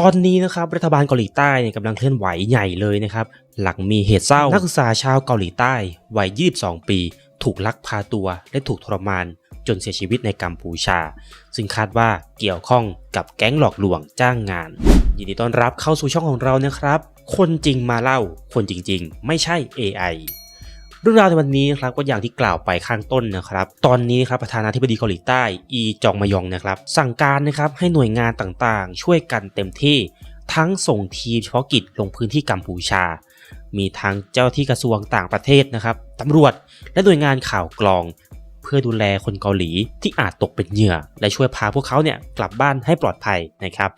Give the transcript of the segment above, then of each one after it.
ตอนนี้นะครับรัฐบาลเกาหลีใต้เนี่ยกำลังเคลื่อนไหวใหญ่เลยนะครับหลังมีเหตุเศร้านักศึกษาชาวเกาหลีใต้วัย 22 ปี ถูกลักพาตัวและถูกทรมานจนเสียชีวิตในกัมพูชา ซึ่งคาดว่าเกี่ยวข้องกับแก๊งหลอกลวงจ้างงาน ยินดีต้อนรับเข้าสู่ช่องของเรานะครับ คนจริงมาเล่า คนจริง ๆ ไม่ใช่ AI เรื่องราวในวันนี้นะครับก็อย่างที่กล่าวไปข้างต้นนะครับ ตอนนี้ครับประธานาธิบดีเกาหลีใต้ อีจองมยองนะครับ สั่งการนะครับให้หน่วยงานต่างๆ ช่วยกันเต็มที่ทั้งส่งทีมเฉพาะกิจลงพื้นที่กัมพูชา มีทั้งเจ้าที่กระทรวงต่างประเทศนะครับตำรวจและหน่วยงานข่าวกรอง เพื่อดูแลคนเกาหลีที่อาจตกเป็นเหยื่อ และช่วยพาพวกเขาเนี่ยกลับบ้านให้ปลอดภัยนะครับ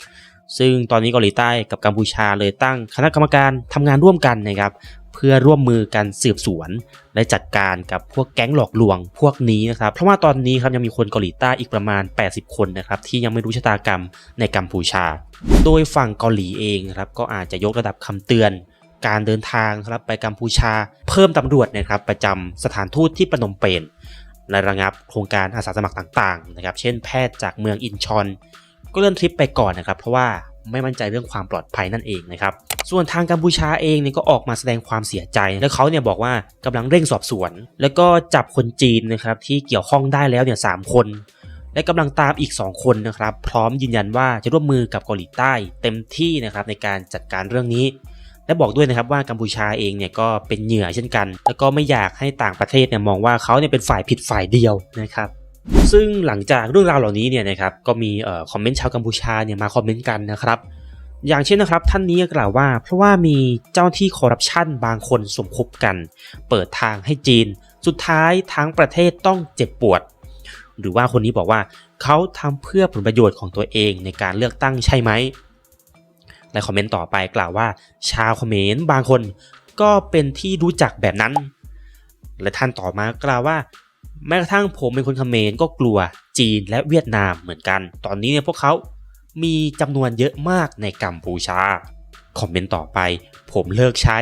ซึ่งตอนนี้เกาหลีใต้กับกัมพูชาเลยตั้งคณะกรรมการทำงานร่วมกันนะครับ พื่อร่วมมือกันสืบสวน และจัดการกับพวกแก๊งหลอกลวงพวกนี้นะครับ เพราะว่าตอนนี้ครับยังมีคนเกาหลีใต้อีกประมาณ 80 คนนะครับที่ยังไม่รู้ชะตากรรมในกัมพูชา โดยฝั่งเกาหลีเองครับก็อาจจะยกระดับคำเตือน การเดินทางครับไปกัมพูชา เพิ่มตำรวจนะครับประจำสถานทูตที่ปนมเปญและระงับโครงการอาสาสมัครต่างๆนะครับเช่นแพทย์จากเมืองอินชอน ก็เลื่อนทริปไปก่อนนะครับ เพราะว่า ไม่มั่นใจเรื่องความปลอดภัยนั่นเองนะครับส่วนทางกัมพูชาเองเนี่ยก็ออกมาแสดงความเสียใจ และเขาเนี่ยบอกว่ากำลังเร่งสอบสวน แล้วก็จับคนจีนนะครับที่เกี่ยวข้องได้แล้วเนี่ยสามคนและกำลังตามอีก 2 คนนะครับ พร้อมยืนยันว่าจะร่วมมือกับเกาหลีใต้ เต็มที่นะครับในการจัดการเรื่องนี้ และบอกด้วยนะครับว่ากัมพูชาเองเนี่ยก็เป็นเหยื่อเช่นกัน แล้วก็ไม่อยากให้ต่างประเทศเนี่ยมองว่าเขาเนี่ยเป็นฝ่ายผิดฝ่ายเดียวนะครับ ซึ่งหลังจากเรื่องราวเหล่านี้เนี่ยนะครับก็มีออคอมเมนต์ชาวกัมพูชาเนี่ยมาคอมเมนต์กันนะครับอย่างเช่นนะครับท่านนี้กล่าวว่า เพราะว่ามีเจ้าที่คอร์รัปชันบางคนสมคบกัน เปิดทางให้จีน สุดท้ายทั้งประเทศต้องเจ็บปวด หรือว่าคนนี้บอกว่าเขาทำเพื่อผลประโยชน์ของตัวเองในการเลือกตั้งใช่ไหมและคอมเมนต์ต่อไปกล่าวว่า ชาวเขมรบางคนก็เป็นที่รู้จักแบบนั้น และท่านต่อมากล่าวว่า แม้กระทั่งผมเป็นคนเขมรก็กลัวจีนและเวียดนามเหมือนกัน ตอนนี้เนี่ยพวกเขามีจำนวนเยอะมากในกัมพูชา คอมเมนต์ต่อไป ผมเลิกใช้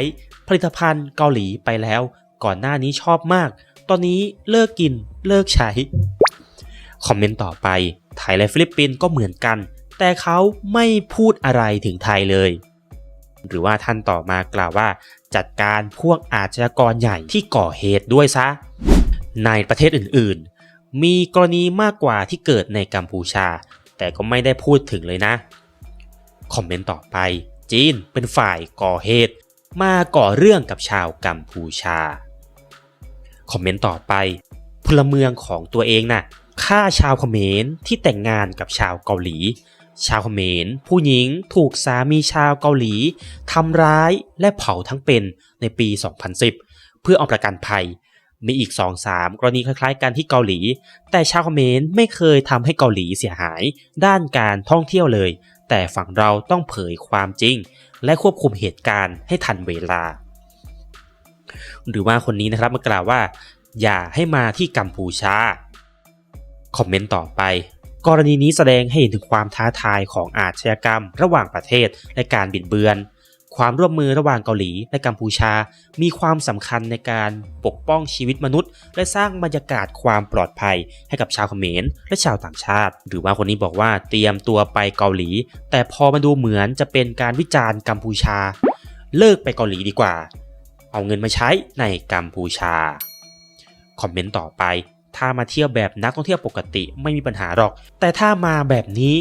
ผลิตภัณฑ์เกาหลีไปแล้ว ก่อนหน้านี้ชอบมาก ตอนนี้เลิกกินเลิกใช้ คอมเมนต์ต่อไป ไทยและฟิลิปปินส์ก็เหมือนกัน แต่เขาไม่พูดอะไรถึงไทยเลย หรือว่าท่านต่อมากล่าวว่า จัดการพวกอาชญากรใหญ่ที่ก่อเหตุด้วยซะ ในประเทศอื่นๆ มีกรณีมากกว่าที่เกิดในกัมพูชา แต่ก็ไม่ได้พูดถึงเลยนะ คอมเมนต์ต่อไป จีนเป็นฝ่ายก่อเหตุ มาก่อเรื่องกับชาวกัมพูชา คอมเมนต์ต่อไป พลเมืองของตัวเองน่ะฆ่าชาวเขมรที่แต่งงานกับชาวเกาหลี ชาวเขมรผู้หญิงถูกสามีชาวเกาหลีทำร้ายและเผาทั้งเป็นในปี 2010 เพื่อเอาประกันภัย มีอีก 2-3 กรณีคล้ายๆกันที่เกาหลี แต่ชาวเขมรไม่เคยทำให้เกาหลีเสียหาย ด้านการท่องเที่ยวเลย แต่ฝั่งเราต้องเผยความจริง และควบคุมเหตุการณ์ให้ทันเวลา หรือว่าคนนี้นะครับมากล่าวว่า อย่าให้มาที่กัมพูชา คอมเมนต์ต่อไปกรณีนี้แสดงให้เห็นถึงความท้าทายของอาชญากรรม ระหว่างประเทศและการบิดเบือน ความร่วมมือระหว่างเกาหลีและกัมพูชา มีความสำคัญในการปกป้องชีวิตมนุษย์ และสร้างบรรยากาศความปลอดภัยให้กับชาวเขมร และชาวต่างชาติ หรือว่าคนนี้บอกว่าเตรียมตัวไปเกาหลี แต่พอมาดูเหมือนจะเป็นการวิจารณ์กัมพูชา เลิกไปเกาหลีดีกว่า เอาเงินมาใช้ในกัมพูชา คอมเมนต์ต่อไป ถ้ามาเที่ยวแบบนักท่องเที่ยวปกติไม่มีปัญหาหรอก แต่ถ้ามาแบบนี้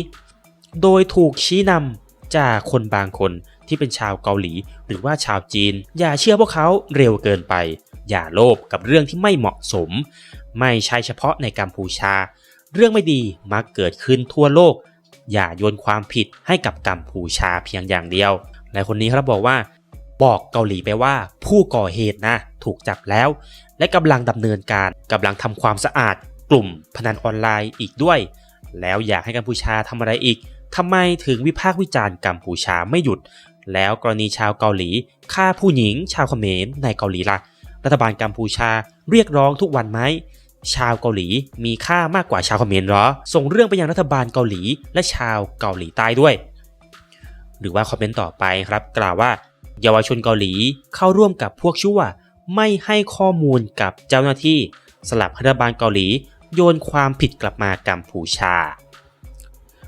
โดยถูกชี้นำจากคนบางคน ที่เป็นชาวเกาหลี หรือว่าชาวจีน อย่าเชื่อพวกเขาเร็วเกินไป อย่าโลภกับเรื่องที่ไม่เหมาะสม ไม่ใช่เฉพาะในกัมพูชา เรื่องไม่ดีมักเกิดขึ้นทั่วโลก อย่าโยนความผิดให้กับกัมพูชาเพียงอย่างเดียวและคนนี้ครับบอกว่า บอกเกาหลีไปว่าผู้ก่อเหตุนะ ถูกจับแล้ว และกำลังดำเนินการกำลังทำความสะอาด กลุ่มพนันออนไลน์อีกด้วย แล้วอยากให้กัมพูชาทำอะไรอีกทำไมถึงวิพากษ์วิจารณ์กัมพูชาไม่หยุด แล้วกรณีชาวเกาหลีฆ่าผู้หญิง ชาวเขมรในเกาหลีล่ะ รัฐบาลกัมพูชาเรียกร้องทุกวันไหมชาวเกาหลีมีค่ามากกว่าชาวเขมรเหรอ ส่งเรื่องไปยังรัฐบาลเกาหลี และชาวเกาหลีใต้ด้วย หรือว่าคอมเมนต์ต่อไปครับ กล่าวว่า เยาวชนเกาหลีเข้าร่วมกับพวกชั่ว ไม่ให้ข้อมูลกับเจ้าหน้าที่ สลับรัฐบาลเกาหลี โยนความผิดกลับมากัมพูชา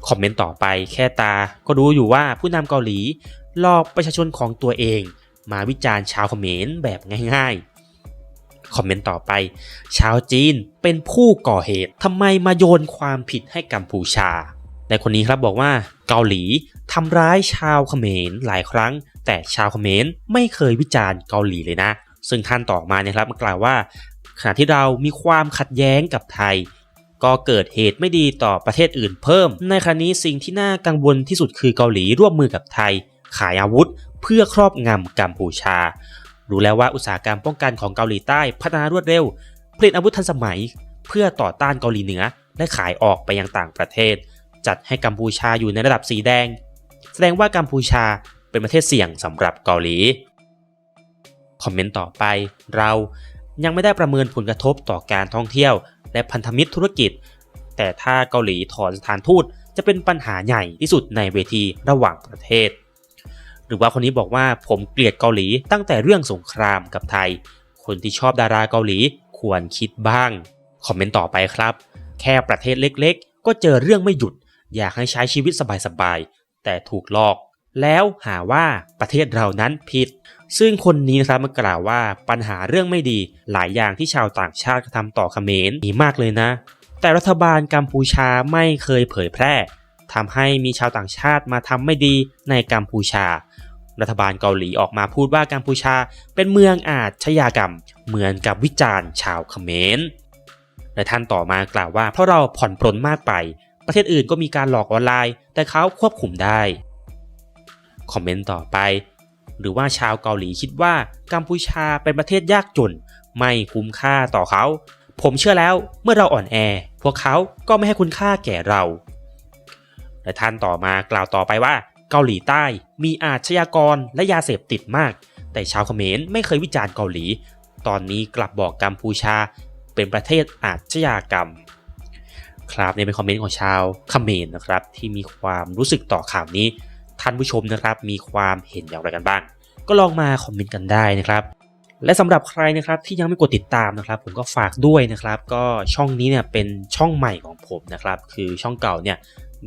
คอมเมนต์ต่อไปแค่ตาก็รู้อยู่ว่าผู้นำเกาหลีหลอกประชาชนของตัวเอง มาวิจารณ์ชาวเขมรแบบง่ายๆ คอมเมนต์ต่อไป ชาวจีนเป็นผู้ก่อเหตุทำไมมาโยนความผิดให้กัมพูชาในคนนี้ครับบอกว่าเกาหลีทำร้ายชาวเขมรหลายครั้ง แต่ชาวเขมรไม่เคยวิจารณ์เกาหลีเลยนะ ซึ่งท่านต่อมาเนี่ยครับกล่าวว่า ขณะที่เรามีความขัดแย้งกับไทย ก็เกิดเหตุไม่ดีต่อประเทศอื่นเพิ่ม ในครั้นี้สิ่งที่น่ากังวลที่สุดคือเกาหลีร่วมมือกับไทย ขายอาวุธ เพื่อครอบงำกัมพูชา รู้แล้วว่าอุตสาหกรรมป้องกันของเกาหลีใต้พัฒนารวดเร็ว ผลิตอาวุธทันสมัย เพื่อต่อต้านเกาหลีเหนือ และขายออกไปยังต่างประเทศ จัดให้กัมพูชาอยู่ในระดับสีแดง แสดงว่ากัมพูชาเป็นประเทศเสี่ยงสำหรับเกาหลี คอมเมนต์ต่อไปเรายังไม่ได้ประเมินผลกระทบต่อการท่องเที่ยว และพันธมิตรธุรกิจ แต่ถ้าเกาหลีถอนสถานทูตจะเป็นปัญหาใหญ่ที่สุดในเวทีระหว่างประเทศ หรือว่าคนนี้บอกว่าผมเกลียดเกาหลีตั้งแต่เรื่องสงครามกับไทย คนที่ชอบดาราเกาหลีควรคิดบ้าง คอมเมนต์ต่อไปครับ แค่ประเทศเล็กๆ ก็เจอเรื่องไม่หยุด อยากให้ใช้ชีวิตสบายๆ แต่ถูกหลอก แล้วหาว่าประเทศเรานั้นผิด ซึ่งคนนี้นะครับมากล่าวว่าปัญหาเรื่องไม่ดีหลายอย่างที่ชาวต่างชาติกระทำต่อเขมรมีมากเลยนะ แต่รัฐบาลกัมพูชาไม่เคยเผยแพร่ทำให้มีชาวต่างชาติมาทำไม่ดีในกัมพูชา รัฐบาลเกาหลีออกมาพูดว่ากัมพูชาเป็นเมืองอาชญากรรม เหมือนกับวิจารณ์ชาวเขมรและท่านต่อมากล่าวว่าเพราะเราผ่อนปรนมากไป ประเทศอื่นก็มีการหลอกออนไลน์ แต่เขาควบคุมได้ คอมเมนต์ต่อไป หรือว่าชาวเกาหลีคิดว่ากัมพูชาเป็นประเทศยากจน ไม่คุ้มค่าต่อเขา ผมเชื่อแล้วเมื่อเราอ่อนแอ พวกเขาก็ไม่ให้คุณค่าแก่เราและท่านต่อมากล่าวต่อไปว่า เกาหลีใต้มีอาชญากรและยาเสพติดมาก แต่ชาวเขมรไม่เคยวิจารณ์เกาหลี ตอนนี้กลับบอกกัมพูชาเป็นประเทศอาชญากรรม ครับนี่เป็นคอมเมนต์ของชาวเขมรนะครับ ที่มีความรู้สึกต่อข่าวนี้ ท่านผู้ชมนะครับ มีความเห็นอย่างไรกันบ้าง ก็ลองมาคอมเมนต์กันได้นะครับ และสำหรับใครนะครับที่ยังไม่กดติดตามนะครับ ผมก็ฝากด้วยนะครับ ก็ช่องนี้เนี่ยเป็นช่องใหม่ของผมนะครับ คือช่องเก่าเนี่ย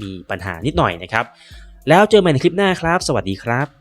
มีปัญหานิดหน่อยนะครับ แล้วเจอกันใหม่ในคลิปหน้าครับ สวัสดีครับ